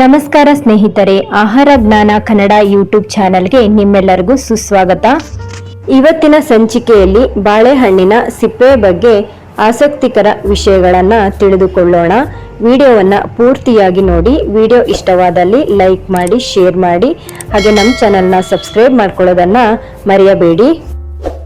ನಮಸ್ಕಾರ ಸ್ನೇಹಿತರೆ, ಆಹಾರ ಜ್ಞಾನ ಕನ್ನಡ ಯೂಟ್ಯೂಬ್ ಚಾನೆಲ್ಗೆ ನಿಮ್ಮೆಲ್ಲರಿಗೂ ಸುಸ್ವಾಗತ. ಇವತ್ತಿನ ಸಂಚಿಕೆಯಲ್ಲಿ ಬಾಳೆಹಣ್ಣಿನ ಸಿಪ್ಪೆ ಬಗ್ಗೆ ಆಸಕ್ತಿಕರ ವಿಷಯಗಳನ್ನು ತಿಳಿದುಕೊಳ್ಳೋಣ. ವಿಡಿಯೋವನ್ನ ಪೂರ್ತಿಯಾಗಿ ನೋಡಿ, ವಿಡಿಯೋ ಇಷ್ಟವಾದಲ್ಲಿ ಲೈಕ್ ಮಾಡಿ, ಶೇರ್ ಮಾಡಿ, ಹಾಗೆ ನಮ್ಮ ಚಾನಲ್ನ ಸಬ್ಸ್ಕ್ರೈಬ್ ಮಾಡ್ಕೊಳ್ಳೋದನ್ನ ಮರೆಯಬೇಡಿ.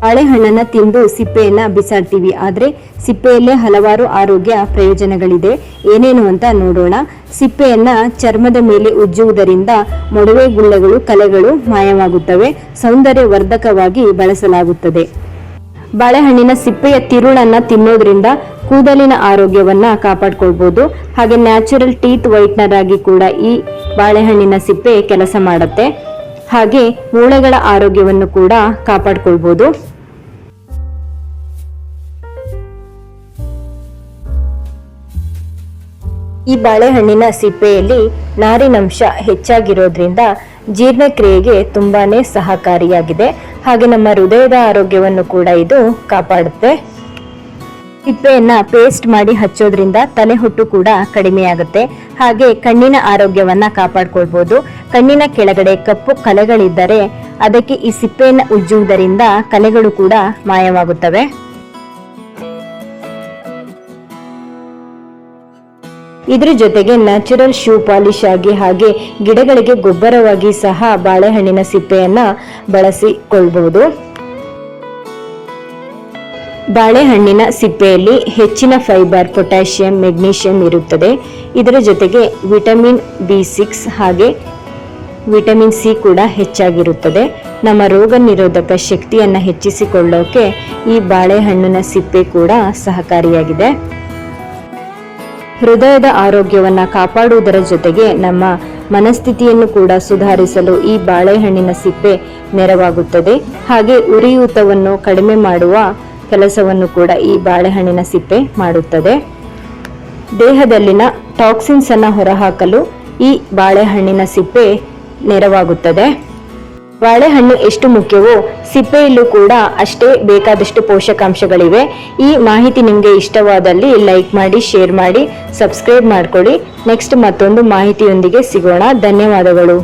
ಬಾಳೆಹಣ್ಣನ್ನ ತಿಂದು ಸಿಪ್ಪೆಯನ್ನ ಬಿಸಾಡ್ತೀವಿ. ಆದರೆ ಸಿಪ್ಪೆಯಲ್ಲೇ ಹಲವಾರು ಆರೋಗ್ಯ ಪ್ರಯೋಜನಗಳಿದೆ. ಏನೇನು ಅಂತ ನೋಡೋಣ. ಸಿಪ್ಪೆಯನ್ನ ಚರ್ಮದ ಮೇಲೆ ಉಜ್ಜುವುದರಿಂದ ಮೊಡವೆ ಗುಳ್ಳೆಗಳು, ಕಲೆಗಳು ಮಾಯವಾಗುತ್ತವೆ. ಸೌಂದರ್ಯ ವರ್ಧಕವಾಗಿ ಬಳಸಲಾಗುತ್ತದೆ. ಬಾಳೆಹಣ್ಣಿನ ಸಿಪ್ಪೆಯ ತಿರುಳನ್ನ ತಿನ್ನೋದ್ರಿಂದ ಕೂದಲಿನ ಆರೋಗ್ಯವನ್ನ ಕಾಪಾಡ್ಕೊಳ್ಬಹುದು ಹಾಗೆ ನ್ಯಾಚುರಲ್ ಟೀತ್ ವೈಟ್ನರ್ ಆಗಿ ಕೂಡ ಈ ಬಾಳೆಹಣ್ಣಿನ ಸಿಪ್ಪೆ ಕೆಲಸ ಮಾಡುತ್ತೆ. ಹಾಗೆ ಮೂಳೆಗಳ ಆರೋಗ್ಯವನ್ನು ಕೂಡ ಕಾಪಾಡ್ಕೊಳ್ಬಹುದು ಈ ಬಾಳೆಹಣ್ಣಿನ ಸಿಪ್ಪೆಯಲ್ಲಿ ನಾರಿನಂಶ ಹೆಚ್ಚಾಗಿರೋದ್ರಿಂದ ಜೀರ್ಣಕ್ರಿಯೆಗೆ ತುಂಬಾನೇ ಸಹಕಾರಿಯಾಗಿದೆ. ಹಾಗೆ ನಮ್ಮ ಹೃದಯದ ಆರೋಗ್ಯವನ್ನು ಕೂಡ ಇದು ಕಾಪಾಡುತ್ತೆ. ಸಿಪ್ಪೆಯನ್ನ ಪೇಸ್ಟ್ ಮಾಡಿ ಹಚ್ಚೋದ್ರಿಂದ ತಲೆಹೊಟ್ಟು ಕೂಡ ಕಡಿಮೆಯಾಗುತ್ತೆ ಹಾಗೆ ಕಣ್ಣಿನ ಆರೋಗ್ಯವನ್ನ ಕಾಪಾಡ್ಕೊಳ್ಬಹುದು ಕಣ್ಣಿನ ಕೆಳಗಡೆ ಕಪ್ಪು ಕಲೆಗಳಿದ್ದರೆ ಅದಕ್ಕೆ ಈ ಸಿಪ್ಪೆಯನ್ನು ಉಜ್ಜುವುದರಿಂದ ಕಲೆಗಳು ಕೂಡ ಮಾಯವಾಗುತ್ತವೆ. ಇದ್ರ ಜೊತೆಗೆ ನ್ಯಾಚುರಲ್ ಶೂ ಪಾಲಿಶ್ ಆಗಿ ಹಾಗೆ ಗಿಡಗಳಿಗೆ ಗೊಬ್ಬರವಾಗಿ ಸಹ ಬಾಳೆಹಣ್ಣಿನ ಸಿಪ್ಪೆಯನ್ನ ಬಳಸಿಕೊಳ್ಬಹುದು. ಬಾಳೆಹಣ್ಣಿನ ಸಿಪ್ಪೆಯಲ್ಲಿ ಹೆಚ್ಚಿನ ಫೈಬರ್, ಪೊಟ್ಯಾಷಿಯಂ, ಮೆಗ್ನೀಷಿಯಂ ಇರುತ್ತದೆ. ಇದರ ಜೊತೆಗೆ ವಿಟಮಿನ್ ಬಿ ಸಿಕ್ಸ್ ಹಾಗೆ ವಿಟಮಿನ್ ಸಿ ಕೂಡ ಹೆಚ್ಚಾಗಿರುತ್ತದೆ. ನಮ್ಮ ರೋಗ ನಿರೋಧಕ ಶಕ್ತಿಯನ್ನು ಹೆಚ್ಚಿಸಿಕೊಳ್ಳೋಕೆ ಈ ಬಾಳೆಹಣ್ಣಿನ ಸಿಪ್ಪೆ ಕೂಡ ಸಹಕಾರಿಯಾಗಿದೆ. ಹೃದಯದ ಆರೋಗ್ಯವನ್ನು ಕಾಪಾಡುವುದರ ಜೊತೆಗೆ ನಮ್ಮ ಮನಸ್ಥಿತಿಯನ್ನು ಕೂಡ ಸುಧಾರಿಸಲು ಈ ಬಾಳೆಹಣ್ಣಿನ ಸಿಪ್ಪೆ ನೆರವಾಗುತ್ತದೆ. ಹಾಗೆ ಉರಿಯೂತವನ್ನು ಕಡಿಮೆ ಮಾಡುವ ಕೆಲಸವನ್ನು ಕೂಡ ಈ ಬಾಳೆಹಣ್ಣಿನ ಸಿಪ್ಪೆ ಮಾಡುತ್ತದೆ. ದೇಹದಲ್ಲಿನ ಟಾಕ್ಸಿನ್ಸ್ ಅನ್ನು ಹೊರಹಾಕಲು ಈ ಬಾಳೆಹಣ್ಣಿನ ಸಿಪ್ಪೆ ನೆರವಾಗುತ್ತದೆ. ಬಾಳೆಹಣ್ಣು ಎಷ್ಟು ಮುಖ್ಯವೋ ಸಿಪ್ಪೆಯಲ್ಲೂ ಕೂಡ ಅಷ್ಟೇ ಬೇಕಾದಷ್ಟು ಪೋಷಕಾಂಶಗಳಿವೆ. ಈ ಮಾಹಿತಿ ನಿಮಗೆ ಇಷ್ಟವಾದಲ್ಲಿ ಲೈಕ್ ಮಾಡಿ, ಶೇರ್ ಮಾಡಿ, ಸಬ್ಸ್ಕ್ರೈಬ್ ಮಾಡ್ಕೊಳ್ಳಿ. ನೆಕ್ಸ್ಟ್ ಮತ್ತೊಂದು ಮಾಹಿತಿಯೊಂದಿಗೆ ಸಿಗೋಣ. ಧನ್ಯವಾದಗಳು.